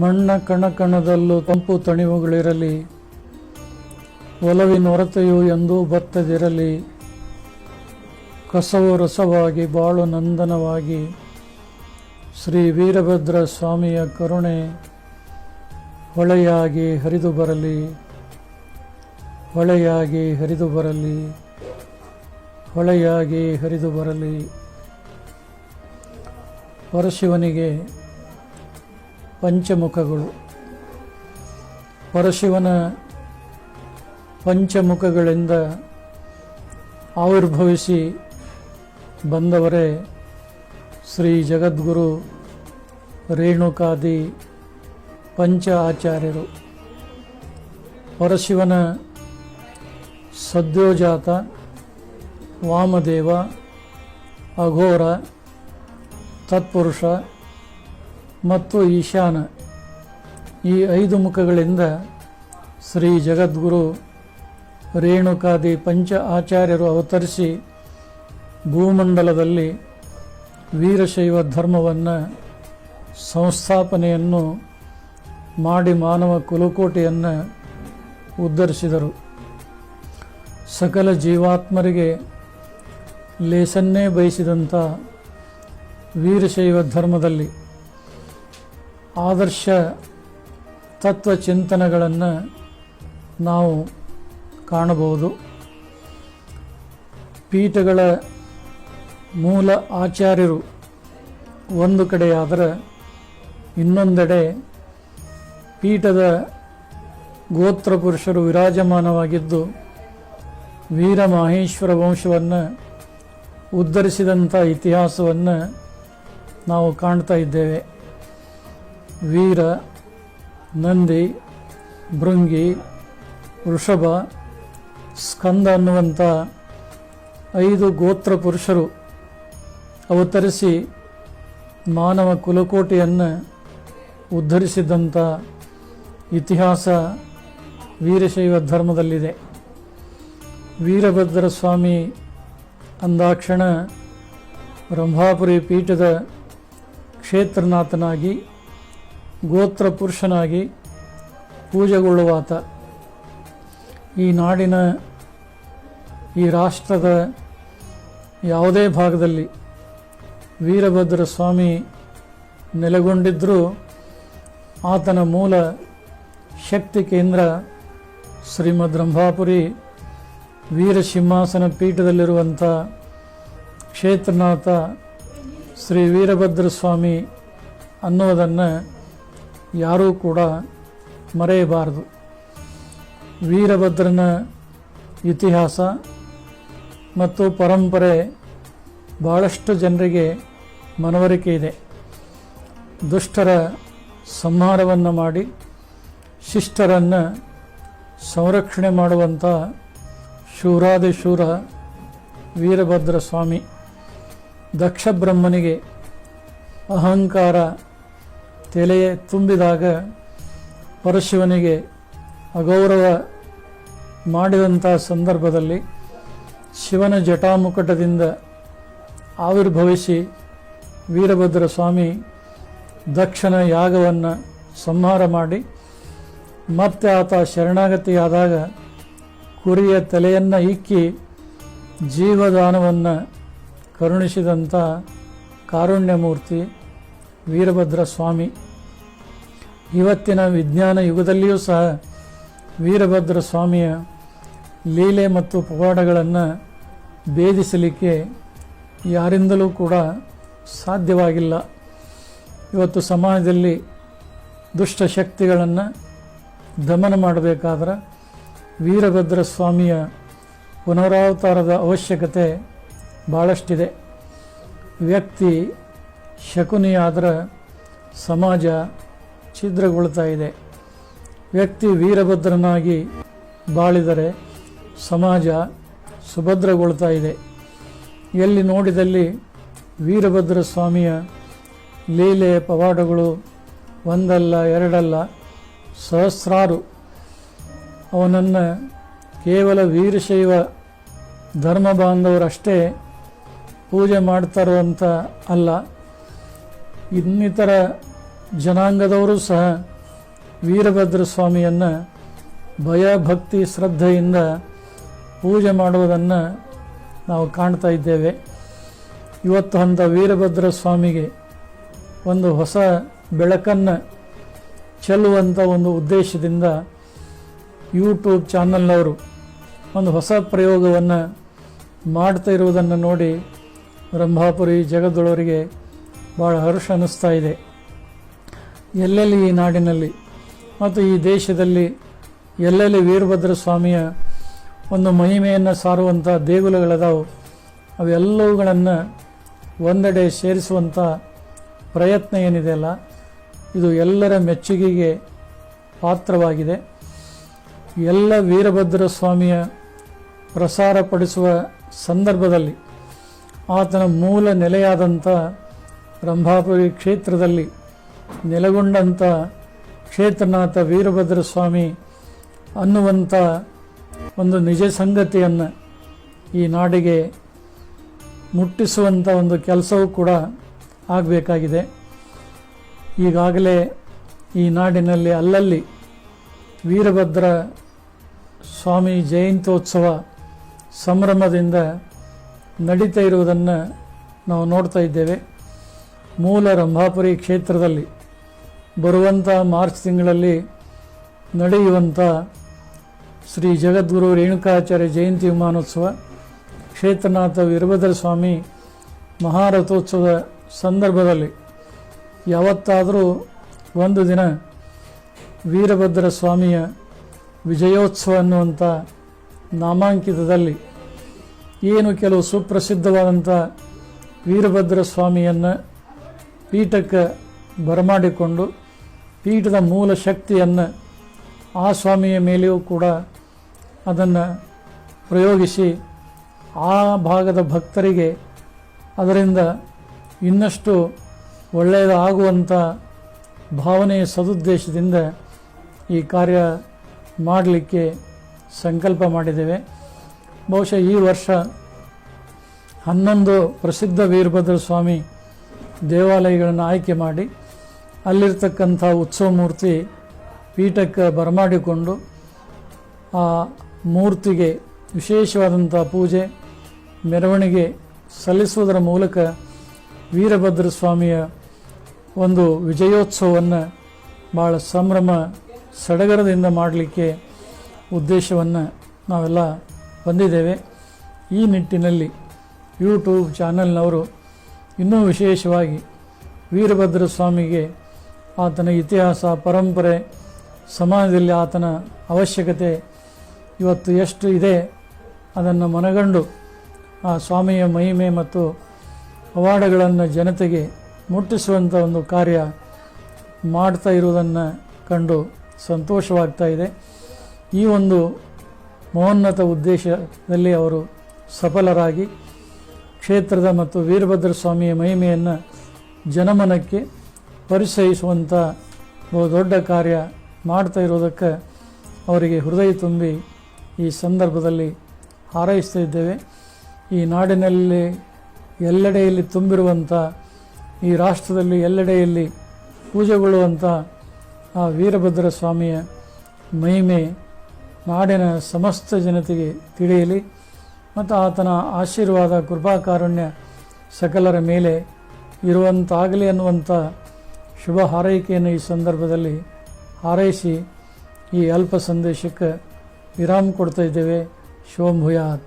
ಮಣ್ಣ ಕಣಕಣದಲ್ಲೂ ತಂಪು ತಣಿವುಗಳಿರಲಿ, ಒಲವಿನ ಹೊರತೆಯು ಎಂದೂ ಬತ್ತದಿರಲಿ, ಕಸವು ರಸವಾಗಿ, ಬಾಳು ನಂದನವಾಗಿ, ಶ್ರೀ ವೀರಭದ್ರ ಸ್ವಾಮಿಯ ಕರುಣೆ ಹೊಳೆಯಾಗಿ ಹರಿದು ಬರಲಿ, ಹೊಳೆಯಾಗಿ ಹರಿದು ಬರಲಿ, ಹೊಳೆಯಾಗಿ ಹರಿದು ಬರಲಿ. ಪರಶಿವನಿಗೆ ಪಂಚಮುಖಗಳು. ಪರಶಿವನ ಪಂಚಮುಖಗಳಿಂದ ಆವಿರ್ಭವಿಸಿ ಬಂದವರೇ ಶ್ರೀ ಜಗದ್ಗುರು ರೇಣುಕಾದಿ ಪಂಚ ಆಚಾರ್ಯರು. ಪರಶಿವನ ಸದ್ಯೋಜಾತ ವಾಮದೇವ ಅಘೋರ ತತ್ಪುರುಷ ಮತ್ತು ಈಶಾನ ಈ ಐದು ಮುಖಗಳಿಂದ ಶ್ರೀ ಜಗದ್ಗುರು ರೇಣುಕಾದಿ ಪಂಚ ಆಚಾರ್ಯರು ಅವತರಿಸಿ ಭೂಮಂಡಲದಲ್ಲಿ ವೀರಶೈವ ಧರ್ಮವನ್ನು ಸಂಸ್ಥಾಪನೆಯನ್ನು ಮಾಡಿ ಮಾನವ ಕುಲಕೋಟೆಯನ್ನು ಉದ್ಧರಿಸಿದರು. ಸಕಲ ಜೀವಾತ್ಮರಿಗೆ ಲೇಸನ್ನೇ ಬಯಸಿದಂಥ ವೀರಶೈವ ಧರ್ಮದಲ್ಲಿ ಆದರ್ಶ ತತ್ವ ಚಿಂತನೆಗಳನ್ನು ನಾವು ಕಾಣಬಹುದು. ಪೀಠಗಳ ಮೂಲ ಆಚಾರ್ಯರು ಒಂದು ಕಡೆಯಾದರೆ ಇನ್ನೊಂದೆಡೆ ಪೀಠದ ಗೋತ್ರ ಪುರುಷರು ವಿರಾಜಮಾನವಾಗಿದ್ದು ವೀರಮಹೇಶ್ವರ ವಂಶವನ್ನು ಉದ್ಧರಿಸಿದಂಥ ಇತಿಹಾಸವನ್ನು ನಾವು ಕಾಣ್ತಾ ಇದ್ದೇವೆ. ವೀರ, ನಂದಿ, ಭೃಂಗಿ, ವೃಷಭ, ಸ್ಕಂದ ಅನ್ನುವಂಥ ಐದು ಗೋತ್ರ ಪುರುಷರು ಅವತರಿಸಿ ಮಾನವ ಕುಲಕೋಟೆಯನ್ನು ಉದ್ಧರಿಸಿದಂಥ ಇತಿಹಾಸ ವೀರಶೈವ ಧರ್ಮದಲ್ಲಿದೆ. ವೀರಭದ್ರ ಸ್ವಾಮಿ ಅಂದಾಕ್ಷಣ ರಂಭಾಪುರಿ ಪೀಠದ ಕ್ಷೇತ್ರನಾಥನಾಗಿ ಗೋತ್ರ ಪುರುಷನಾಗಿ ಪೂಜೆಗೊಳ್ಳುವಾತ. ಈ ನಾಡಿನ ಈ ರಾಷ್ಟ್ರದ ಯಾವುದೇ ಭಾಗದಲ್ಲಿ ವೀರಭದ್ರ ಸ್ವಾಮಿ ನೆಲೆಗೊಂಡಿದ್ದರೂ ಆತನ ಮೂಲ ಶಕ್ತಿ ಕೇಂದ್ರ ಶ್ರೀಮದ್ ರಂಭಾಪುರಿ ವೀರಸಿಂಹಾಸನ ಪೀಠದಲ್ಲಿರುವಂಥ ಕ್ಷೇತ್ರನಾಥ ಶ್ರೀ ವೀರಭದ್ರ ಸ್ವಾಮಿ ಅನ್ನುವುದನ್ನು ಯಾರೂ ಕೂಡ ಮರೆಯಬಾರದು. ವೀರಭದ್ರನ ಇತಿಹಾಸ ಮತ್ತು ಪರಂಪರೆ ಭಾಳಷ್ಟು ಜನರಿಗೆ ಮನವರಿಕೆ ಇದೆ. ದುಷ್ಟರ ಸಂಹಾರವನ್ನು ಮಾಡಿ, ಶಿಷ್ಟರನ್ನು ಸಂರಕ್ಷಣೆ ಮಾಡುವಂಥ ಶೂರಾದಿಶೂರ ವೀರಭದ್ರ ಸ್ವಾಮಿ ದಕ್ಷ ಬ್ರಹ್ಮನಿಗೆ ಅಹಂಕಾರ ತಲೆಯೇ ತುಂಬಿದಾಗ ಪರಶಿವನಿಗೆ ಅಗೌರವ ಮಾಡಿದಂಥ ಸಂದರ್ಭದಲ್ಲಿ ಶಿವನ ಜಟಾಮುಕಟದಿಂದ ಆವಿರ್ಭವಿಸಿ ವೀರಭದ್ರ ಸ್ವಾಮಿ ದಕ್ಷಿಣ ಯಾಗವನ್ನು ಸಂಹಾರ ಮಾಡಿ ಮತ್ತೆ ಆತ ಶರಣಾಗತಿಯಾದಾಗ ಕುರಿಯ ತಲೆಯನ್ನು ಇಕ್ಕಿ ಜೀವದಾನವನ್ನು ಕರುಣಿಸಿದಂಥ ಕಾರುಣ್ಯಮೂರ್ತಿ ವೀರಭದ್ರ ಸ್ವಾಮಿ ಇವತ್ತಿನ ವಿಜ್ಞಾನ ಯುಗದಲ್ಲಿಯೂ ಸಹ ವೀರಭದ್ರ ಸ್ವಾಮಿಯ ಲೀಲೆ ಮತ್ತು ಪವಾಡಗಳನ್ನು ಭೇದಿಸಲಿಕ್ಕೆ ಯಾರಿಂದಲೂ ಕೂಡ ಸಾಧ್ಯವಾಗಿಲ್ಲ. ಇವತ್ತು ಸಮಾಜದಲ್ಲಿ ದುಷ್ಟಶಕ್ತಿಗಳನ್ನು ದಮನ ಮಾಡಬೇಕಾದ್ರೆ ವೀರಭದ್ರ ಸ್ವಾಮಿಯ ಪುನರಾವತಾರದ ಅವಶ್ಯಕತೆ ಭಾಳಷ್ಟಿದೆ ವ್ಯಕ್ತಿ ಶಕುನಿಯಾದ್ರೆ ಸಮಾಜ ಛಿದ್ರಗೊಳ್ತಾ ಇದೆ. ವ್ಯಕ್ತಿ ವೀರಭದ್ರನಾಗಿ ಬಾಳಿದರೆ ಸಮಾಜ ಸುಭದ್ರಗೊಳ್ತಾ ಇದೆ. ಎಲ್ಲಿ ನೋಡಿದಲ್ಲಿ ವೀರಭದ್ರ ಸ್ವಾಮಿಯ ಲೀಲೆ ಪವಾಡಗಳು ಒಂದಲ್ಲ, ಎರಡಲ್ಲ, ಸಹಸ್ರಾರು. ಅವನನ್ನು ಕೇವಲ ವೀರಶೈವ ಧರ್ಮ ಬಾಂಧವರಷ್ಟೇ ಪೂಜೆ ಮಾಡ್ತಾರೋ ಅಂತ ಅಲ್ಲ. ಇನ್ನಿತರ ಜನಾಂಗದವರು ಸಹ ವೀರಭದ್ರ ಸ್ವಾಮಿಯನ್ನು ಭಯ, ಭಕ್ತಿ, ಶ್ರದ್ಧೆಯಿಂದ ಪೂಜೆ ಮಾಡುವುದನ್ನು ನಾವು ಕಾಣ್ತಾ ಇದ್ದೇವೆ. ಇವತ್ತು ಅಂತ ವೀರಭದ್ರ ಸ್ವಾಮಿಗೆ ಒಂದು ಹೊಸ ಬೆಳಕನ್ನು ಚೆಲ್ಲುವಂಥ ಒಂದು ಉದ್ದೇಶದಿಂದ ಯೂಟ್ಯೂಬ್ ಚಾನಲ್ನವರು ಒಂದು ಹೊಸ ಪ್ರಯೋಗವನ್ನು ಮಾಡ್ತಾ ಇರುವುದನ್ನು ನೋಡಿ ಬ್ರಹ್ಮಾಪುರಿ ಜಗದೊಳವರಿಗೆ ಭಾಳ ಹರ್ಷ ಅನ್ನಿಸ್ತಾ ಇದೆ. ಎಲ್ಲೆಲ್ಲಿ ಈ ನಾಡಿನಲ್ಲಿ ಮತ್ತು ಈ ದೇಶದಲ್ಲಿ ಎಲ್ಲೆಲ್ಲಿ ವೀರಭದ್ರ ಸ್ವಾಮಿಯ ಒಂದು ಮಹಿಮೆಯನ್ನು ಸಾರುವಂಥ ದೇಗುಲಗಳದಾವು, ಅವೆಲ್ಲವುಗಳನ್ನು ಒಂದೆಡೆ ಸೇರಿಸುವಂಥ ಪ್ರಯತ್ನ ಏನಿದೆಯಲ್ಲ ಇದು ಎಲ್ಲರ ಮೆಚ್ಚುಗೆಗೆ ಪಾತ್ರವಾಗಿದೆ. ಎಲ್ಲ ವೀರಭದ್ರ ಸ್ವಾಮಿಯ ಪ್ರಸಾರಪಡಿಸುವ ಸಂದರ್ಭದಲ್ಲಿ ಆತನ ಮೂಲ ನೆಲೆಯಾದಂಥ ರಂಭಾಪುರಿ ಕ್ಷೇತ್ರದಲ್ಲಿ ನೆಲೆಗೊಂಡಂಥ ಕ್ಷೇತ್ರನಾಥ ವೀರಭದ್ರ ಸ್ವಾಮಿ ಅನ್ನುವಂಥ ಒಂದು ನಿಜ ಸಂಗತಿಯನ್ನು ಈ ನಾಡಿಗೆ ಮುಟ್ಟಿಸುವಂಥ ಒಂದು ಕೆಲಸವೂ ಕೂಡ ಆಗಬೇಕಾಗಿದೆ. ಈಗಾಗಲೇ ಈ ನಾಡಿನಲ್ಲಿ ಅಲ್ಲಲ್ಲಿ ವೀರಭದ್ರ ಸ್ವಾಮಿ ಜಯಂತ್ಯೋತ್ಸವ ಸಂಭ್ರಮದಿಂದ ನಡೀತಾ ಇರುವುದನ್ನು ನಾವು ನೋಡ್ತಾ ಇದ್ದೇವೆ. ಮೂಲ ರಂಭಾಪುರಿ ಕ್ಷೇತ್ರದಲ್ಲಿ ಬರುವಂಥ ಮಾರ್ಚ್ ತಿಂಗಳಲ್ಲಿ ನಡೆಯುವಂಥ ಶ್ರೀ ಜಗದ್ಗುರು ರೇಣುಕಾಚಾರ್ಯ ಜಯಂತಿ ವಿಮಾನೋತ್ಸವ, ಕ್ಷೇತ್ರನಾಥ ವೀರಭದ್ರ ಸ್ವಾಮಿ ಮಹಾರಥೋತ್ಸವದ ಸಂದರ್ಭದಲ್ಲಿ ಯಾವತ್ತಾದರೂ ಒಂದು ದಿನ ವೀರಭದ್ರ ಸ್ವಾಮಿಯ ವಿಜಯೋತ್ಸವ ಅನ್ನುವಂಥ ನಾಮಾಂಕಿತದಲ್ಲಿ ಏನು ಕೆಲವು ಸುಪ್ರಸಿದ್ಧವಾದಂಥ ವೀರಭದ್ರ ಸ್ವಾಮಿಯನ್ನು ಪೀಠಕ್ಕೆ ಬರಮಾಡಿಕೊಂಡು ಪೀಠದ ಮೂಲ ಶಕ್ತಿಯನ್ನು ಆ ಸ್ವಾಮಿಯ ಮೇಲೆಯೂ ಕೂಡ ಅದನ್ನು ಪ್ರಯೋಗಿಸಿ ಆ ಭಾಗದ ಭಕ್ತರಿಗೆ ಅದರಿಂದ ಇನ್ನಷ್ಟು ಒಳ್ಳೆಯದಾಗುವಂಥ ಭಾವನೆಯ ಸದುದ್ದೇಶದಿಂದ ಈ ಕಾರ್ಯ ಮಾಡಲಿಕ್ಕೆ ಸಂಕಲ್ಪ ಮಾಡಿದ್ದೇವೆ. ಬಹುಶಃ ಈ ವರ್ಷ ಹನ್ನೊಂದು ಪ್ರಸಿದ್ಧ ವೀರಭದ್ರ ಸ್ವಾಮಿ ದೇವಾಲಯಗಳನ್ನು ಆಯ್ಕೆ ಮಾಡಿ ಅಲ್ಲಿರ್ತಕ್ಕಂಥ ಉತ್ಸವ ಮೂರ್ತಿ ಪೀಠಕ್ಕೆ ಬರಮಾಡಿಕೊಂಡು ಆ ಮೂರ್ತಿಗೆ ವಿಶೇಷವಾದಂಥ ಪೂಜೆ, ಮೆರವಣಿಗೆ ಸಲ್ಲಿಸುವುದರ ಮೂಲಕ ವೀರಭದ್ರ ಸ್ವಾಮಿಯ ಒಂದು ವಿಜಯೋತ್ಸವವನ್ನು ಭಾಳ ಸಂಭ್ರಮ ಸಡಗರದಿಂದ ಮಾಡಲಿಕ್ಕೆ ಉದ್ದೇಶವನ್ನು ನಾವೆಲ್ಲ ಬಂದಿದ್ದೇವೆ. ಈ ನಿಟ್ಟಿನಲ್ಲಿ ಯೂಟ್ಯೂಬ್ ಚಾನಲ್ನವರು ಇನ್ನೂ ವಿಶೇಷವಾಗಿ ವೀರಭದ್ರ ಸ್ವಾಮಿಗೆ ಆತನ ಇತಿಹಾಸ, ಪರಂಪರೆ, ಸಮಾಜದಲ್ಲಿ ಆತನ ಅವಶ್ಯಕತೆ ಇವತ್ತು ಎಷ್ಟು ಇದೆ ಅದನ್ನು ಮನಗಂಡು ಆ ಸ್ವಾಮಿಯ ಮಹಿಮೆ ಮತ್ತು ಅವಾರ್ಡ್ಗಳನ್ನು ಜನತೆಗೆ ಮುಟ್ಟಿಸುವಂಥ ಒಂದು ಕಾರ್ಯ ಮಾಡ್ತಾ ಇರುವುದನ್ನು ಕಂಡು ಸಂತೋಷವಾಗ್ತಾ ಇದೆ. ಈ ಒಂದು ಮಹೋನ್ನತ ಉದ್ದೇಶದಲ್ಲಿ ಅವರು ಸಫಲರಾಗಿ ಕ್ಷೇತ್ರದ ಮತ್ತು ವೀರಭದ್ರ ಸ್ವಾಮಿಯ ಮಹಿಮೆಯನ್ನು ಜನಮನಕ್ಕೆ ಪರಿಚಯಿಸುವಂಥ ಬಹು ದೊಡ್ಡ ಕಾರ್ಯ ಮಾಡ್ತಾ ಇರೋದಕ್ಕೆ ಅವರಿಗೆ ಹೃದಯ ತುಂಬಿ ಈ ಸಂದರ್ಭದಲ್ಲಿ ಹಾರೈಸ್ತಾ ಇದ್ದೇವೆ. ಈ ನಾಡಿನಲ್ಲಿ ಎಲ್ಲೆಡೆಯಲ್ಲಿ ತುಂಬಿರುವಂಥ ಈ ರಾಷ್ಟ್ರದಲ್ಲಿ ಎಲ್ಲೆಡೆಯಲ್ಲಿ ಪೂಜೆಗೊಳ್ಳುವಂಥ ಆ ವೀರಭದ್ರ ಸ್ವಾಮಿಯ ಮಹಿಮೆ ನಾಡಿನ ಸಮಸ್ತ ಜನತೆಗೆ ತಿಳಿಯಲಿ. ಮತ್ತು ಆತನ ಆಶೀರ್ವಾದ, ಕೃಪಾಕಾರುಣ್ಯ ಸಕಲರ ಮೇಲೆ ಇರುವಂತಾಗಲಿ ಅನ್ನುವಂಥ ಶುಭ ಹಾರೈಕೆಯನ್ನು ಈ ಸಂದರ್ಭದಲ್ಲಿ ಹಾರೈಸಿ ಈ ಅಲ್ಪ ಸಂದೇಶಕ್ಕೆ ವಿರಾಮ ಕೊಡ್ತಾ ಇದ್ದೇವೆ. ಶೋಭುಯಾತ್